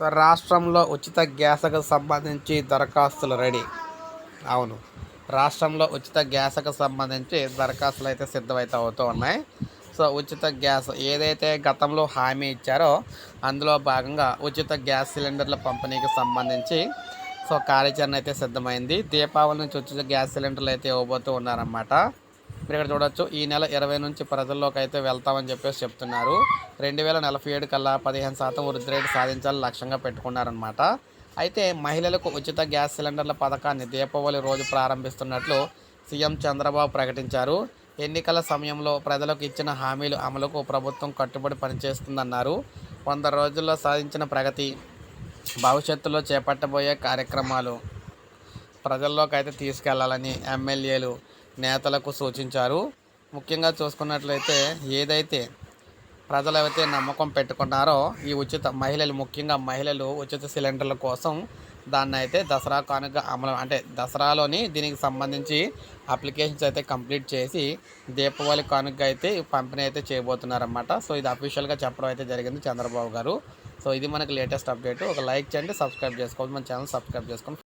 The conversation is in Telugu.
రాష్ట్రంలో ఉచిత గ్యాస్కు సంబంధించి దరఖాస్తులు రెడీ. అవును. రాష్ట్రంలో ఉచిత గ్యాస్కు సంబంధించి దరఖాస్తులు అయితే సిద్ధమైతే అవుతూ ఉన్నాయి. సో ఉచిత గ్యాస్ ఏదైతే గతంలో హామీ ఇచ్చారో అందులో భాగంగా ఉచిత గ్యాస్ సిలిండర్ల పంపిణీకి సంబంధించి సో కార్యాచరణ అయితే సిద్ధమైంది. దీపావళి నుంచి ఉచిత గ్యాస్ సిలిండర్లు అయితే ఇవ్వబోతూ ఉన్నారన్నమాట. మీరు ఇక్కడ చూడొచ్చు ఈ నెల ఇరవై నుంచి ప్రజల్లోకి అయితే వెళ్తామని చెప్పేసి చెప్తున్నారు. రెండు వేల నలభై ఏడు కల్లా పదిహేను శాతం వృద్ధి రేటు సాధించాలని లక్ష్యంగా పెట్టుకున్నారనమాట అయితే మహిళలకు ఉచిత గ్యాస్ సిలిండర్ల పథకాన్ని దీపావళి రోజు ప్రారంభిస్తున్నట్లు సీఎం చంద్రబాబు ప్రకటించారు. ఎన్నికల సమయంలో ప్రజలకు ఇచ్చిన హామీలు అమలుకు ప్రభుత్వం కట్టుబడి పనిచేస్తుందన్నారు. వంద రోజుల్లో సాధించిన ప్రగతి భవిష్యత్తులో చేపట్టబోయే కార్యక్రమాలు ప్రజల్లోకి అయితే తీసుకెళ్ళాలని ఎమ్మెల్యేలు నేతలకు సూచించారు. ముఖ్యంగా చూసుకున్నట్లయితే ఏదైతే ప్రజలు నమ్మకం పెట్టుకున్నారో ఈ ఉచిత మహిళలు ముఖ్యంగా మహిళలు ఉచిత సిలిండర్ల కోసం దాన్ని అయితే దసరా కానుక అమలు అంటే దసరాలోని దీనికి సంబంధించి అప్లికేషన్స్ అయితే కంప్లీట్ చేసి దీపావళి కానుక అయితే పంపిణీ అయితే చేయబోతున్నారన్నమాట. సో ఇది అఫీషియల్గా చెప్పడం అయితే జరిగింది చంద్రబాబు గారు. సో ఇది మనకి లేటెస్ట్ అప్డేట్ ఒక లైక్ చేయండి సబ్స్క్రైబ్ చేసుకోవాలి మన ఛానల్ సబ్స్క్రైబ్ చేసుకోండి.